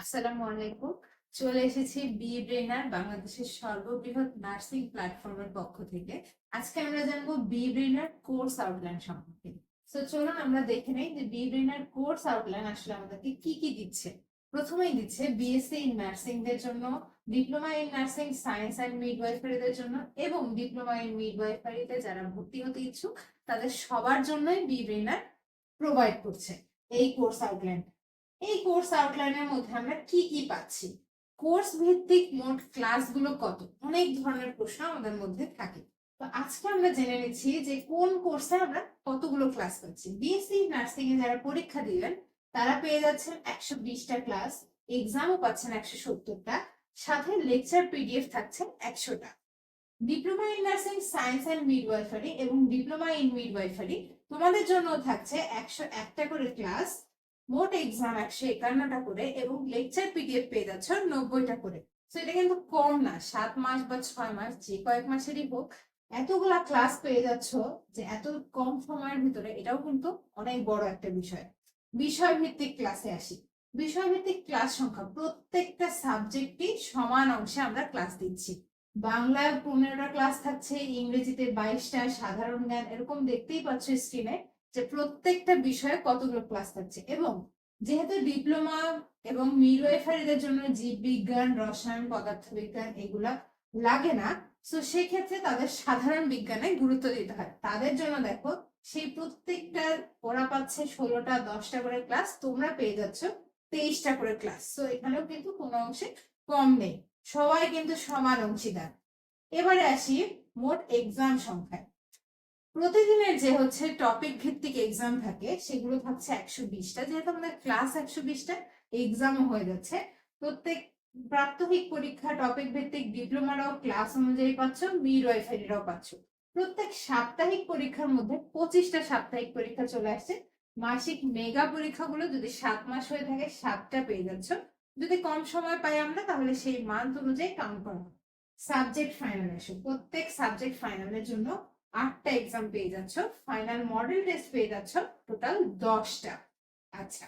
আসসালামু আলাইকুম। চলে এসেছি বি ব্রেনার বাংলাদেশের সর্ববৃহৎ নার্সিং প্ল্যাটফর্মের পক্ষ থেকে। আজকে আমরা জানব বি ব্রেনার কোর্স আউটলাইন সম্পর্কে। তো চলুন আমরা দেখে নেই যে বি ব্রেনার কোর্স আউটলাইন আসলে আমাদেরকে কি কি দিচ্ছে। প্রথমেই দিচ্ছে বিএসসি ইন নার্সিং দের জন্য diploma in nursing science and মিডওয়াইফারিদের জন্য এবং ডিপ্লোমা ইন মিডওয়াইফারিতে যারা ভর্তি হতে ইচ্ছুক, তাদের সবার জন্যই বি ব্রেনার প্রোভাইড করছে এই কোর্স আউটলাইন এই কোর্স আউটলাইনের মধ্যে আমরা কি কি পাচ্ছি? কোর্স ভিত্তিক মোট ক্লাসগুলো কত? অনেক ধরনের প্রশ্ন আমাদের মধ্যে থাকে। তো আজকে আমরা জেনে নিচ্ছি যে কোন কোর্সে আমরা কতগুলো ক্লাস পাচ্ছি? বিএসসি নার্সিং এ যারা পরীক্ষা দিবেন, তারা পেয়ে যাচ্ছেন একশো বিশটা ক্লাস এক্সামও পাচ্ছেন একশো সত্তরটা, সাথে লেকচার পিডিএফ থাকছে একশোটা। Diploma in nursing science and midwifery এবং ডিপ্লোমা ইন মিডওয়াইফারি তোমাদের জন্য থাকছে একশো একটা করে ক্লাস মোট এক্সাম একশো একান্নটা করে এবং লেকচার পিডিএফ পেয়ে যাচ্ছ নব্বইটা করে। তো এটা কিন্তু কম না, সাত মাস বা ছয় মাস, যে কয়েক মাসেরই হোক, এতগুলা ক্লাস পেয়ে যাচ্ছ যে এত কম সময়ের ভিতরে এটাও কিন্তু অনেক বড় একটা বিষয়। বিষয় ভিত্তিক ক্লাসে আসি। বিষয় ভিত্তিক ক্লাস সংখ্যা, প্রত্যেকটা সাবজেক্টই সমান অংশে আমরা ক্লাস দিচ্ছি। বাংলায় পনেরোটা ক্লাস থাকছে, ইংরেজিতে বাইশটা, সাধারণ জ্ঞান, এরকম দেখতেই পাচ্ছ স্ক্রিনে যে প্রত্যেকটা বিষয়ে কতগুলো ক্লাস থাকছে। এবং যেহেতু ডিপ্লোমা এবং মিডওয়াইফারিদের জন্য জীববিজ্ঞান, রসায়ন, পদার্থবিজ্ঞান এগুলা লাগে না তো সেক্ষেত্রে তাদের সাধারণ বিজ্ঞানে গুরুত্ব দিতে হয়। তাদের জন্য দেখো, সেই প্রত্যেকটা ওরা পাচ্ছে ষোলোটা, দশটা করে ক্লাস তোমরা পেয়ে যাচ্ছ তেইশটা করে ক্লাস তো এখানেও কিন্তু কোনো অংশে কম নেই। সবাই কিন্তু সমান অংশীদার। এবারে আসি মোট এক্সাম সংখ্যায়। প্রতিদিনের যে হচ্ছে টপিক ভিত্তিক এক্সাম থাকে, সেগুলো থাকছে একশো বিশটা, যেহেতু আমাদের ক্লাস একশো বিশটা এক্সামও হয়ে যাচ্ছে। প্রত্যেক প্রাত্যহিক পরীক্ষা টপিক ভিত্তিক ডিপ্লোমারাও ক্লাস অনুযায়ী পাচ্ছ মিড ওয়াইফাইরাও পাচ্ছ। প্রত্যেক সাপ্তাহিক পরীক্ষার মধ্যে পঁচিশটা সাপ্তাহিক পরীক্ষা চলে আসছে। মাসিক মেগা পরীক্ষাগুলো যদি সাত মাস হয়ে থাকে, সাতটা পেয়ে যাচ্ছ। যদি কম সময় পাই আমরা, তাহলে সেই মান্থ অনুযায়ী কাউন্ট করা। সাবজেক্ট ফাইনাল আসে প্রত্যেক সাবজেক্ট ফাইনালের জন্য আটটা এক্সাম পেয়ে যাচ্ছ ফাইনাল মডেল টেস্ট পেয়ে যাচ্ছ টোটাল দশটা। আচ্ছা